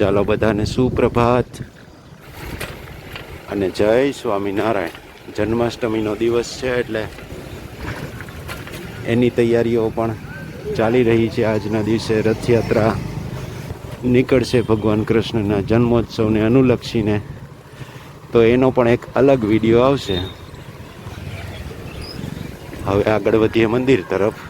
ચાલો બધાને સુપ્રભાત. અને જય સ્વામિનારાયણ. જન્માષ્ટમીનો દિવસ છે એટલે એની તૈયારીઓ પણ ચાલી રહી છે. આજના દિવસે રથયાત્રા નીકળશે ભગવાન કૃષ્ણના જન્મોત્સવને અનુલક્ષીને. તો એનો પણ એક અલગ વીડિયો આવશે. હવે આગળ વધીએ મંદિર તરફ.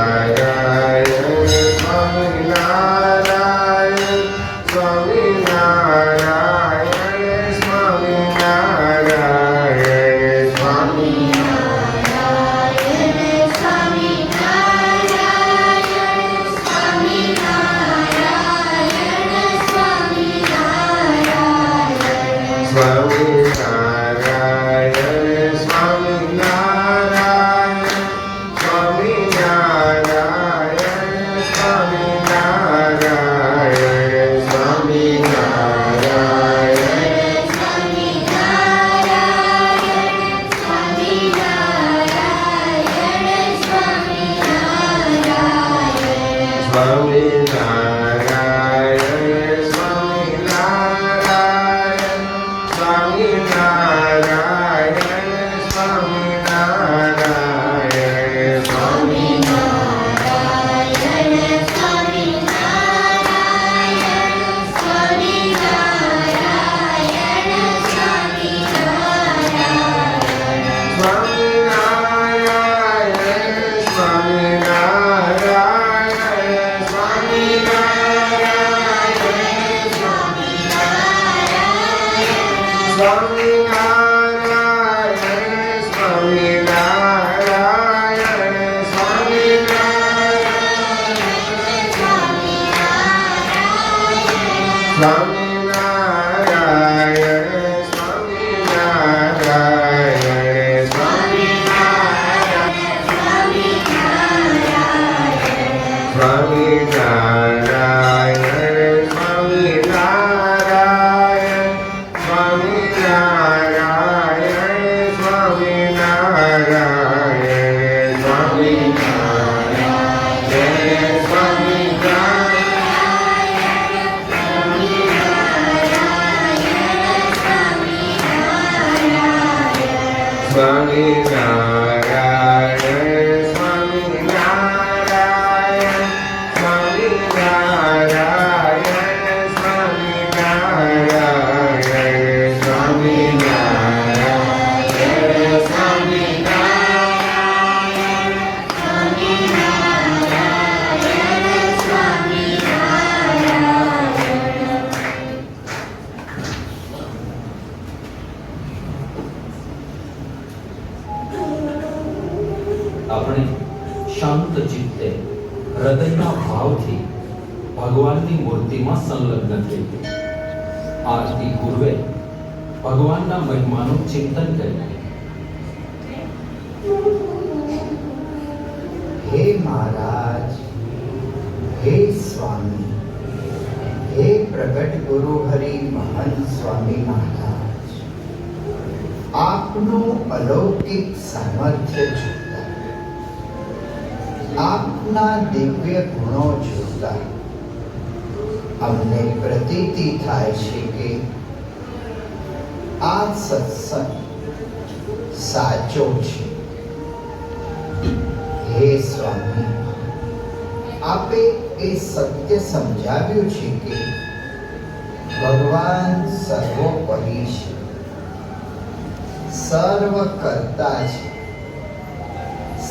claro चिंतन करेंगे हे। महाराज, हे स्वामी, हे प्रकट गुरु हरि महन स्वामी महाराज, आपनो अलौकिक सामर्थ्य आपना दिव्य गुणों जुड़ता हमने प्रतीति थाय के આ સત્સંગ સાચો છે. હે સ્વામી, આપે એ સત્ય સમજાવ્યું છે કે ભગવાન સર્વોપરી છે. સર્વ કરતા છે.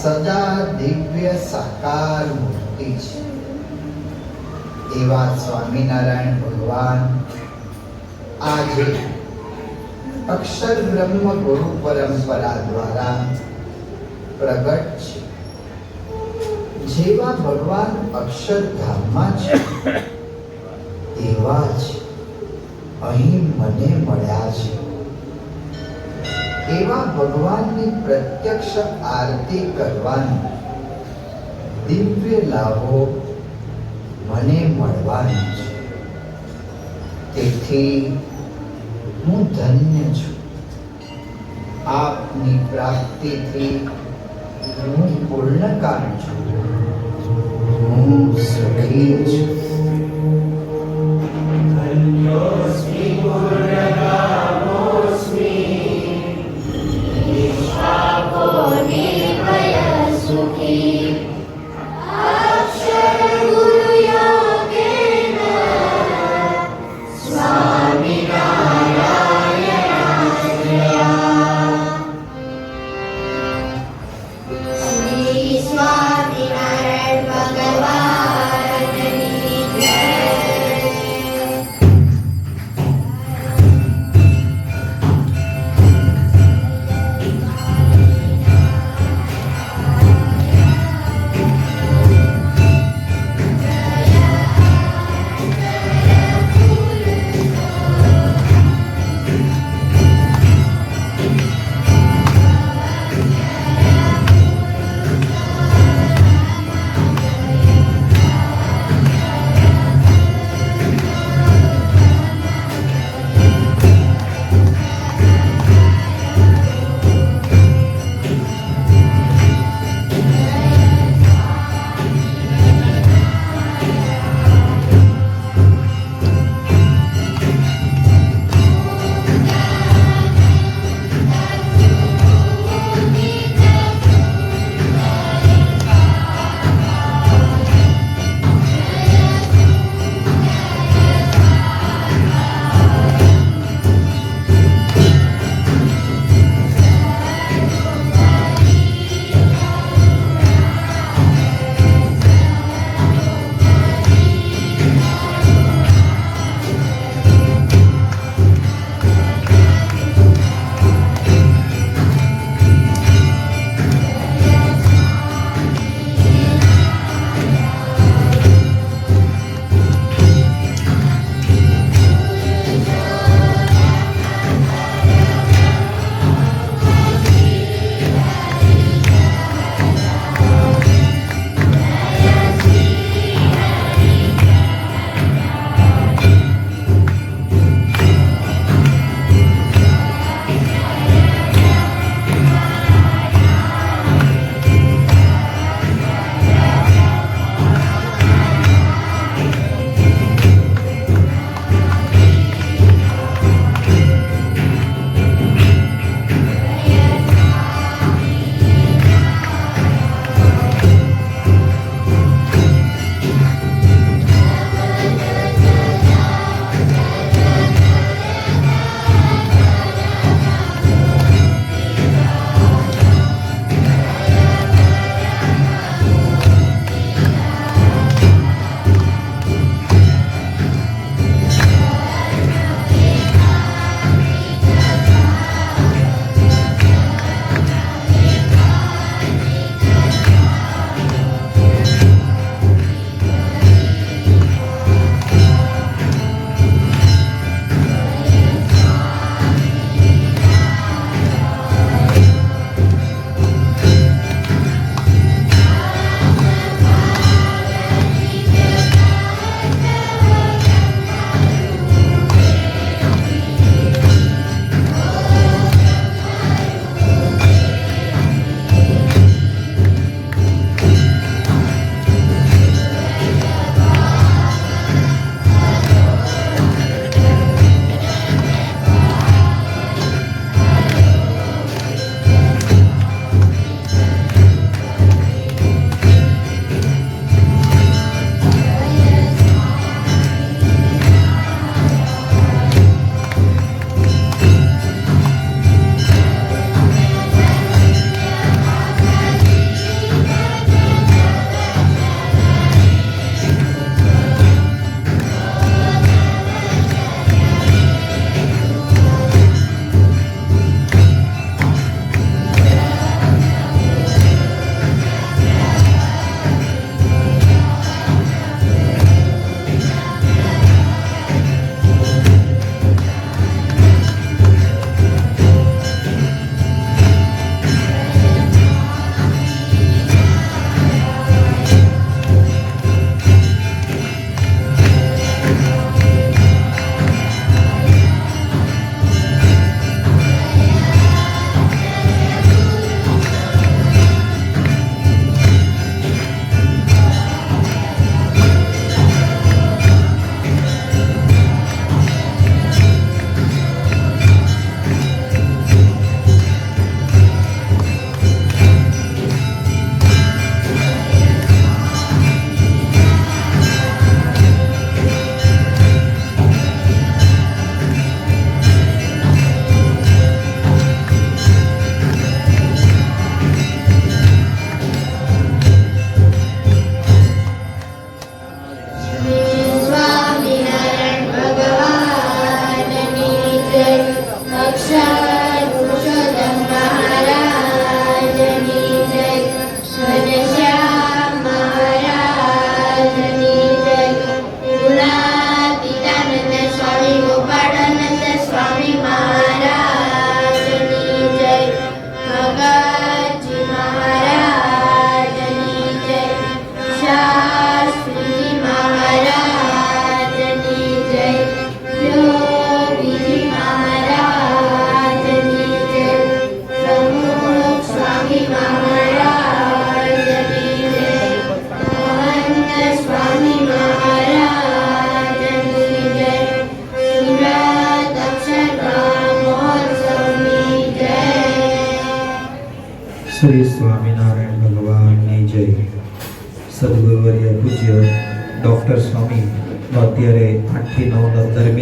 સદા દિવ્ય સાકાર મૂર્તિ છે. એવા સ્વામિનારાયણ ભગવાન આજે અક્ષર બ્રહ્મ ગુરુ પરંપરા દ્વારા પ્રગટ છે જેવા ભગવાન અક્ષરધામમાં છે તેવા જ અહીં મને મળ્યા છે એવા ભગવાનની પ્રત્યક્ષ આરતી કરવાનો દિવ્ય લાભો મને મળવાનો છે તેથી હું ધન્ય છું. આપની પ્રાપ્તિથી હું પૂર્ણકાર છું. હું સુખી છું.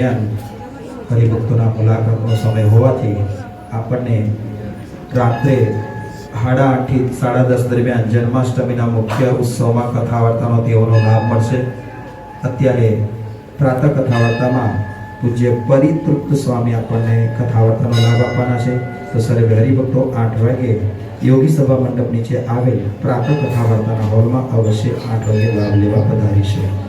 દરમિયાન હરિભક્તોના મુલાકાતનો સમય હોવાથી આપણને રાત્રે સાડા આઠથી સાડા દસ દરમિયાન જન્માષ્ટમીના મુખ્ય ઉત્સવમાં કથા વાર્તાનો તેઓનો લાભ મળશે. અત્યારે પ્રાતઃ કથા વાર્તામાં પૂજ્ય પરિતૃપ્ત સ્વામી આપણને કથા વાર્તાનો લાભ આપવાના છે. તો સર્વે હરિભક્તો આઠ વાગે યોગી સભા મંડપ નીચે આવેલ પ્રાતઃ કથા વાર્તાના હોલમાં અવશ્ય આઠ વાગે લાભ લેવા પધારી છે.